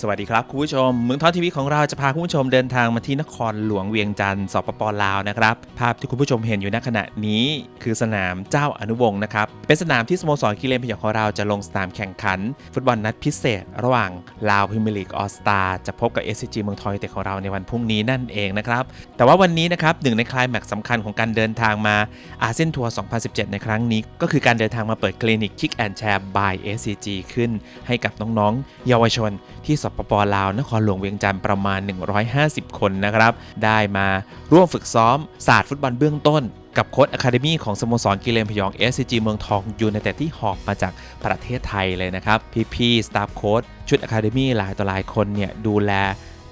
สวัสดีครับคุณผู้ชมเมืองท้อทีวีของเราจะพาคุณผู้ชมเดินทางมาที่นครหลวงเวียงจันทร์สปปลาวนะครับภาพที่คุณผู้ชมเห็นอยู่ณขณะนี้ คือสนามเจ้าอนุวงศ์นะครับเป็นสนามที่สโมสรกีฬาพยองของเราจะลงสนามแข่งขัน ฟุตบอลนัดพิเศษ ระหว่างลาวพิมยร์ลีกออสตาจะพบกับ SCG เมืองทอยเตของเราในวันพรุ่งนี้นั่นเองนะครับแต่ว่าวันนี้นะครับหนึ่งในคลายแม็กสำคัญของการเดินทางมาอาเซียนทัวร์ 2017 ในครั้งนี้ ก็คือการเดินทางมาเปิดคลินิก Kick and Share by SCG ขึ้น ให้กับน้องๆ เยาวชนที่สปปลาวนครหลวงเวียงจันทร์ประมาณ 150 คนนะครับ ได้มาร่วมฝึกซ้อมศาสตร์ฟุตบอลเบื้องต้นกับโค้ชอะคาเดมี่ของสโมสรกีฬาพยอง SCG เมืองทองยูไนเต็ดที่หอบมาจากประเทศไทยเลยนะครับ พี่ๆสตาฟโค้ชชุดอะคาเดมี่หลายต่อหลายคนเนี่ยดูแล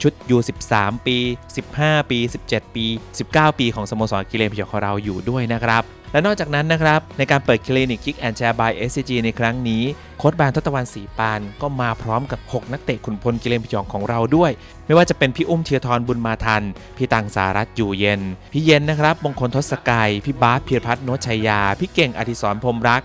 ชุด U13 ปี 15 ปี 17 ปี 19 ปีของสโมสรกีฬาพยองของเราอยู่ด้วยนะครับ และนอกจากนั้นนะครับ ในการเปิดคลินิก Kick and Share by SCG ในครั้งนี้ โค้ชบานทศตวรรณศรีปานก็มาพร้อมกับ 6 นักเตะขุนพลกีฬาพยองของเราด้วย ไม่ว่าจะเป็นพี่อุ้มเทียทรบุญมาทัน พี่ตังสารัตน์อยู่เย็น พี่เย็นนะครับมงคลทศกัยพี่บาสเพียรพัฒน์โนชัยยา พี่เก่งอดิศรพรมรัก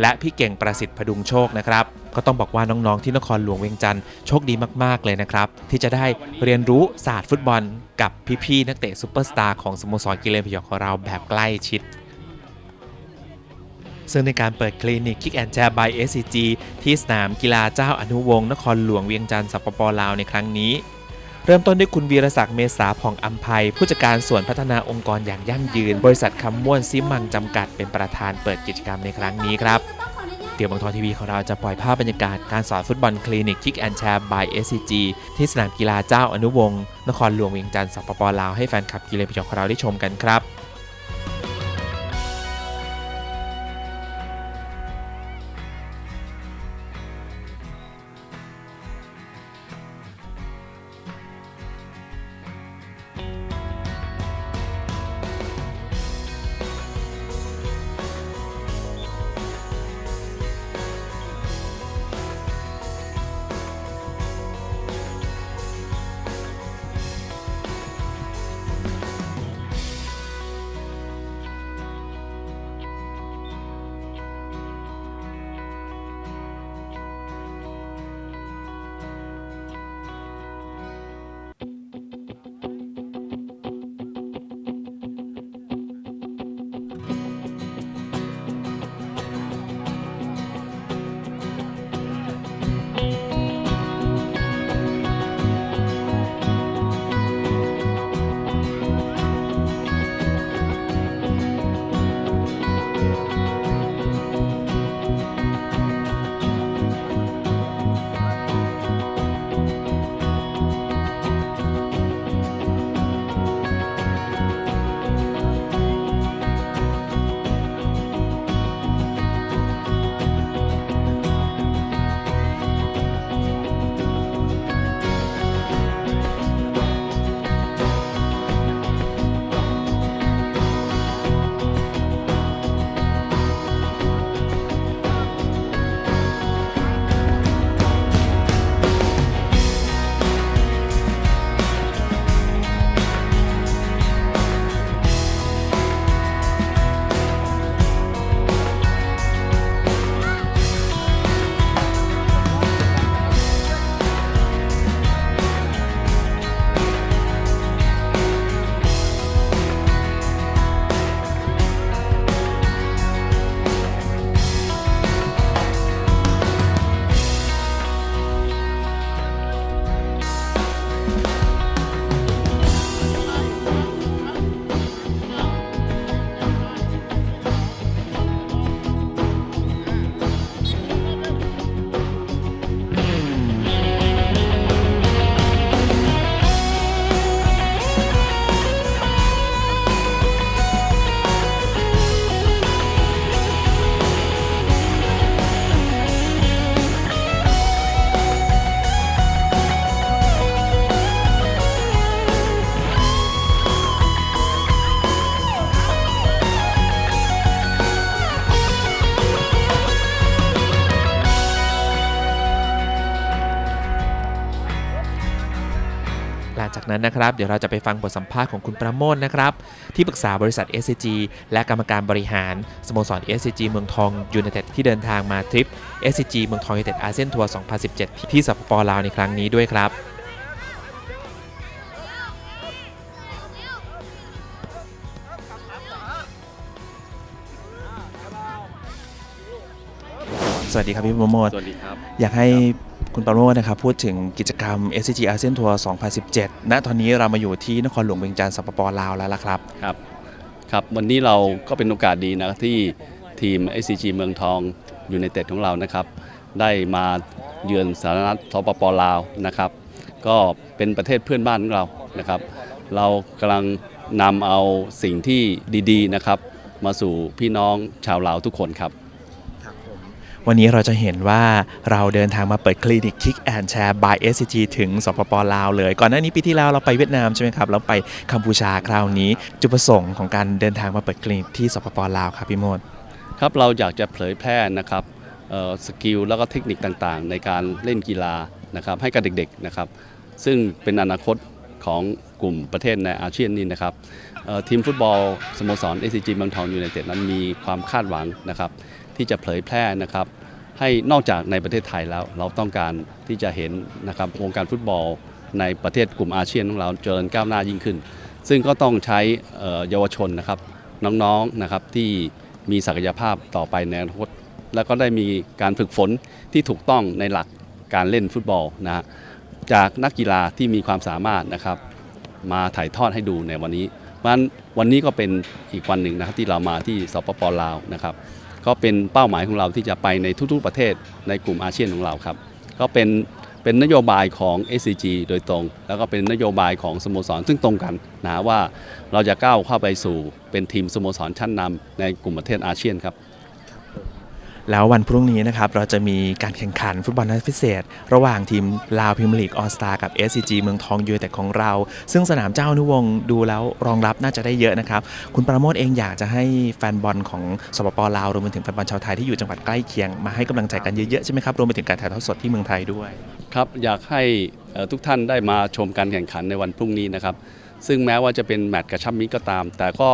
และพี่เก่งประสิทธิ์พดุงโชคนะครับก็ต้องบอกว่าน้องๆที่นครหลวงเวียงจันทร์โชคดีมากๆเลยนะครับ ที่จะได้เรียนรู้ศาสตร์ฟุตบอลกับพี่ๆนักเตะซูเปอร์สตาร์ของสโมสรกีฬาพยองของเราแบบใกล้ชิด ซึ่งในการเปิดคลินิก Kick and Share by SCG ที่สนามกีฬาเจ้าอนุวงศ์นครหลวงเวียงจันทร์สปปลาวในครั้งนี้ เริ่มต้นด้วยคุณวีรศักดิ์เมษาผ่องอัมภัย ผู้จัดการส่วนพัฒนาองค์กรอย่างยั่งยืน บริษัทคำม่วนซิมังจำกัดเป็นประธานเปิดกิจกรรมในครั้งนี้ครับเดี๋ยวบางทอทีวีของเราจะปล่อยภาพบรรยากาศการสอนฟุตบอลคลินิก Kick and Share by SCG ที่สนามกีฬาเจ้าอนุวงศ์นครหลวงเวียงจันทร์สปปลาวให้แฟนคลับกีฬาพยองของเราได้ชมกันครับ จากนั้นนะครับ เดี๋ยวเราจะไปฟังบทสัมภาษณ์ของคุณประโมทนะครับ ที่ปรึกษาบริษัท SCG และกรรมการบริหารสโมสร SCG เมืองทองยูไนเต็ดที่เดินทางมาทริป SCG เมืองทองยูไนเต็ดอาเซียนทัวร์ 2017 ที่สปปลาวในครั้งนี้ด้วยครับสวัสดีครับพี่ประโมทสวัสดีครับ อยากให้ คุณปราโมทนะครับพูดถึงกิจกรรม SCG อาเซียนทัวร์ 2017 ณ ตอนนี้เรามาอยู่ที่นครหลวงเวียงจันทร์สปปลาวแล้วล่ะครับ ครับ ครับ วันนี้เราก็เป็นโอกาสดีนะที่ทีม SCG เมืองทองอยูไนเต็ดของเรานะครับ ได้มาเยือนสาธารณรัฐสปปลาวนะครับ ก็เป็นประเทศเพื่อนบ้านของเรานะครับ เรากำลังนำเอาสิ่งที่ดีๆนะครับ มาสู่พี่น้องชาวลาวทุกคนครับ วันนี้เราจะเห็นว่าเราเดินทางมาเปิดคลินิก Kick and Share by SCG ถึงสปปลาวเลย ก่อนหน้านี้ปีที่แล้วเราไปเวียดนามใช่ไหมครับ แล้วไปกัมพูชาคราวนี้ จุดประสงค์ของการเดินทางมาเปิดคลินิกที่สปปลาวครับพี่โมดครับเราอยากจะเผยแพร่นะครับสกิลแล้วก็เทคนิคต่างๆ ในการเล่นกีฬานะครับให้กับเด็กๆนะครับซึ่งเป็นอนาคตของกลุ่มประเทศในอาเซียนนี่นะครับ ทีมฟุตบอลสโมสร SCG เมืองทองยูไนเต็ดนั้นมีความคาดหวังนะครับที่จะเผยแพร่นะครับให้นอกจากในประเทศไทยแล้วเราต้องการที่จะเห็นนะครับวงการฟุตบอลในประเทศกลุ่มอาเซียนของเราเจริญก้าวหน้ายิ่งขึ้น ซึ่งก็ต้องใช้เยาวชนนะครับน้องๆนะครับที่มีศักยภาพต่อไปในอนาคตแล้วก็ได้มีการฝึกฝนที่ถูกต้องในหลักการเล่นฟุตบอลนะจากนักกีฬาที่มีความสามารถนะครับมาถ่ายทอดให้ดูในวันนี้ เพราะฉะนั้นวันนี้ก็เป็นอีกวันหนึ่งนะครับที่เรามาที่สปปลาวนะครับก็เป็นเป้าหมายของเราที่จะไปในทุกๆประเทศในกลุ่มอาเซียนของเราครับก็เป็นเป็นนโยบายของ SCG โดยตรง แล้วก็เป็นนโยบายของสโมสรซึ่งตรงกันนะว่าเราจะก้าวเข้าไปสู่เป็นทีมสโมสรชั้นนำในกลุ่มประเทศอาเซียนครับ แล้ววันพรุ่งนี้นะครับเราจะมีการแข่งขันฟุตบอลนัดพิเศษ ระหว่างทีมลาวพิมลีกออสตากับ SCG เมืองทองยูไนเต็ดของเรา ซึ่งสนามเจ้านุวงศ์ดูแล้วรองรับน่าจะได้เยอะนะครับ คุณประโมทเองอยากจะให้แฟนบอลของสปปลาวรวมไปถึงแฟนบอลชาวไทยที่อยู่จังหวัดใกล้เคียงมาให้กำลังใจกันเยอะๆใช่ไหมครับรวมไปถึงการถ่ายทอดสดที่เมืองไทยด้วยครับอยากให้ทุกท่านได้มาชมการแข่งขันในวันพรุ่งนี้นะครับซึ่งแม้ว่าจะเป็นแมตช์กระชับมิตรก็ตาม แต่ก็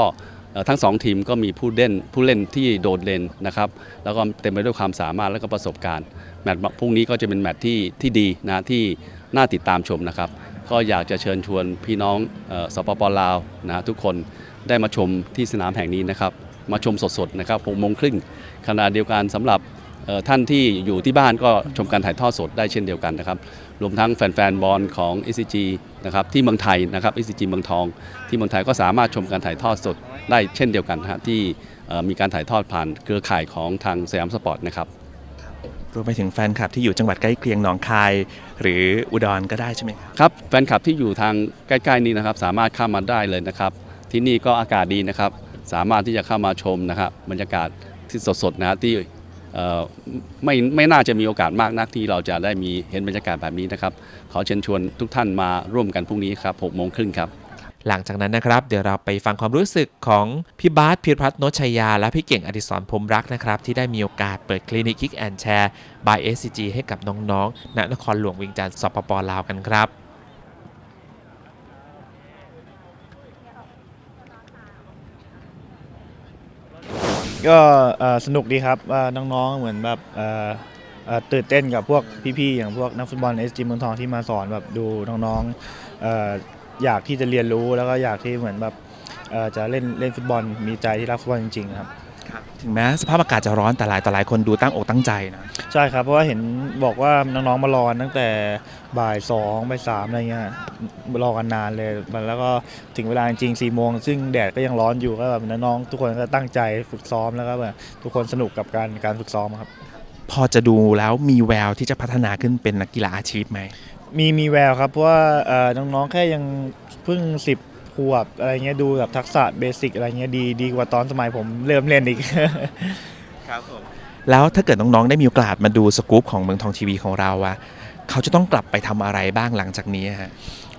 ทั้งสองทีมก็มีผู้เล่นผู้เล่นที่โดดเด่นนะครับแล้วก็เต็มไปด้วยความสามารถและก็ประสบการณ์แมตช์พรุ่งนี้ก็จะเป็นแมตช์ที่ที่ดีนะที่น่าติดตามชมนะครับ ก็อยากจะเชิญชวนพี่น้องสปปลาวนะทุกคนได้มาชมที่สนามแห่งนี้นะครับ มาชมสดๆนะครับ6โมงครึ่งขณะเดียวกันสำหรับ ท่านที่อยู่ที่บ้านก็ชมการถ่ายทอดสดได้เช่นเดียวกันนะครับ รวมทั้งแฟนๆบอลของ SCG นะครับที่เมืองไทยนะครับ SCG เมืองทอง ที่เมืองไทยก็สามารถชมการถ่ายทอดสดได้เช่นเดียวกันนะฮะที่เอ่อมีการถ่ายทอดผ่านเครือข่ายของทางสยามสปอร์ตนะครับรวมไปถึงแฟนคลับที่อยู่จังหวัดใกล้เคียงหนองคาย หรืออุดรก็ได้ใช่ไหมครับครับแฟนคลับที่อยู่ทางใกล้ๆนี้นะครับ สามารถเข้ามาได้เลยนะครับ ที่นี่ก็อากาศดีนะครับ สามารถที่จะเข้ามาชมนะครับบรรยากาศที่สดๆนะฮะที่เอ่อ ไม่ไม่น่าจะมีโอกาสมากนักที่เราจะได้มีเห็นบรรยากาศแบบนี้นะครับ ขอเชิญชวนทุกท่านมาร่วมกันพรุ่งนี้ครับ6โมงครึ่งครับ หลังจากนั้นนะครับ เดี๋ยวเราไปฟังความรู้สึกของพี่บาสพิรพัฒน์โนชัยยา และพี่เก่งอดิศรพรมรักนะครับ ที่ได้มีโอกาสเปิดคลินิก Kick and Share by SCG ให้กับน้องๆณนครหลวงวียงจันทร์สปปลาวกันครับ ก็สนุกดีครับว่าน้องๆเหมือนแบบตื่นเต้นกับพวกพี่ๆอย่างพวกนักฟุตบอลเอสจีเมืองทองที่มาสอนแบบดูน้องๆออยากที่จะเรียนรู้แล้วก็อยากที่เหมือนแบบจะเล่นเล่นฟุตบอลมีใจที่รักฟุตบอลจริงๆครับ ถึงแม้สภาพอากาศจะร้อนแต่หลายต่อหลายคนดูตั้งอกตั้งใจนะ ใช่ครับ เพราะว่าเห็นบอกว่าน้องๆมารอกันตั้งแต่บ่ายสองบ่ายสามอะไรเงี้ยรอกันนานเลยแล้วก็ถึงเวลาจริงๆสี่โมงซึ่งแดดก็ยังร้อนอยู่ก็แบบน้องๆทุกคนก็ตั้งใจฝึกซ้อมแล้วก็แบบทุกคนสนุกกับการการฝึกซ้อมครับ พอจะดูแล้วมีแววที่จะพัฒนาขึ้นเป็นนักกีฬาอาชีพไหมมีมีแววครับเพราะว่าเอ่อน้องๆแค่ยังเพิ่งสิบ ขวบอะไรเงี้ยดูแบบทักษะเบสิกอะไรเงี้ยดีดีกว่าตอนสมัยผมเริ่มเล่นอีก ครับผมแล้วถ้าเกิดน้อง ๆ ได้มีโอกาสมาดูสกู๊ปของเมืองทองทีวีของเราอะเขาจะต้องกลับไปทำอะไรบ้างหลังจากนี้ฮะ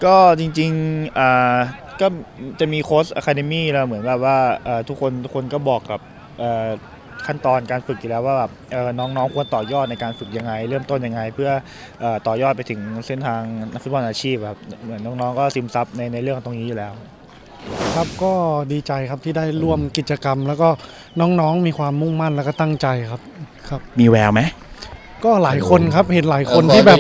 ก็จริงๆอ่าก็จะมีโค้ชอะคาเดมี่แล้วเหมือนแบบว่าเอ่อทุกคนทุกคนก็บอกกับเอ่อ ขั้นตอนการฝึกอยู่แล้วว่าแบบเอ่อน้องๆควรต่อยอดในการฝึกยังไง เริ่มต้นยังไง เพื่อเอ่อต่อยอดไปถึงเส้นทางนักฟุตบอลอาชีพครับเหมือนน้องๆก็ซึมซับในในเรื่องตรงนี้อยู่แล้วครับก็ดีใจครับที่ได้ร่วมกิจกรรม แล้วก็น้องๆมีความมุ่งมั่นแล้วก็ตั้งใจครับครับ มีแววไหมก็หลายคนครับเห็นหลายคนเอ่อที่แบบ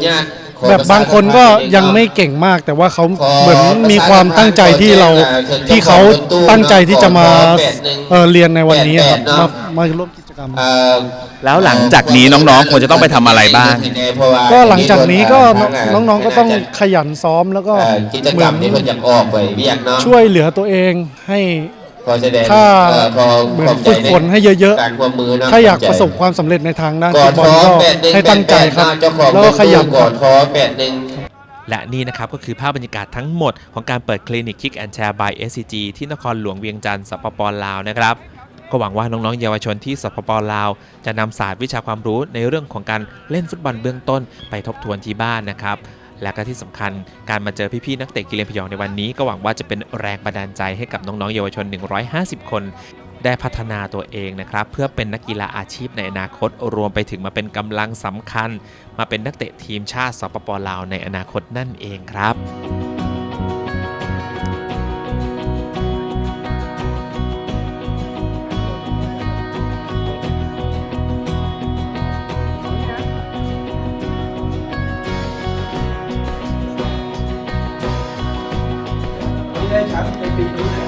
ขออนุญาตขอแบบบางคนก็ยังไม่เก่งมาก แต่ว่าเขาขอเหมือนมีความตั้งใจที่เราขอแจ้งเอ่อที่เขาเจ้าของรถตู้ตั้งใจที่จะมาขอแปดหนึ่งเอ่อเรียนในวันนี้ครับแปดแปดเนมาอะมาร่วมกิจกรรมเอ่อแล้วหลังจากนี้น้องๆควรจะต้องไปทำอะไรบ้าง ก็หลังจากนี้ก็ทาน้องๆก็ต้องขยันซ้อมแล้วก็เอ่อกิจเหกมืรอรมนที่เพิ่นอยากออกไปเวียกเนาะ ช่วยเหลือตัวเองให้ ขอแสดงถ้าเอ่อขอเหมือนขอบใจฝึกฝนให้เยอะการร่วมมือนะๆ ถ้าอยากขบใจประสบความสำเร็จในทางด้านกอฟุดตบอท้ลอก็แปดหนึ่งให้ตั้งใจครับ เจ้าของแล้วก็ขยันกคอรับดท้อแปดหนึ่ง และนี่นะครับก็คือภาพบรรยากาศทั้งหมดของการเปิดคลินิก Kick and Share by SCG ที่นครหลวงเวียงจันทร์สปปลาวนะครับ ก็หวังว่าน้องๆเยาวชนที่สปปลาว จะนำศาสตร์วิชาความรู้ในเรื่องของการเล่นฟุตบอลเบื้องต้นไปทบทวนที่บ้านนะครับ และก็ที่สำคัญการมาเจอพี่ๆนักเตะกิเลนพยองในวันนี้ ก็หวังว่าจะเป็นแรงบันดาลใจให้กับน้องๆเยาวชน 150 คนได้พัฒนาตัวเองนะครับ เพื่อเป็นนักกีฬาอาชีพในอนาคตรวมไปถึงมาเป็นกำลังสำคัญ มาเป็นนักเตะทีมชาติสปปลาวในอนาคตนั่นเองครับ ที่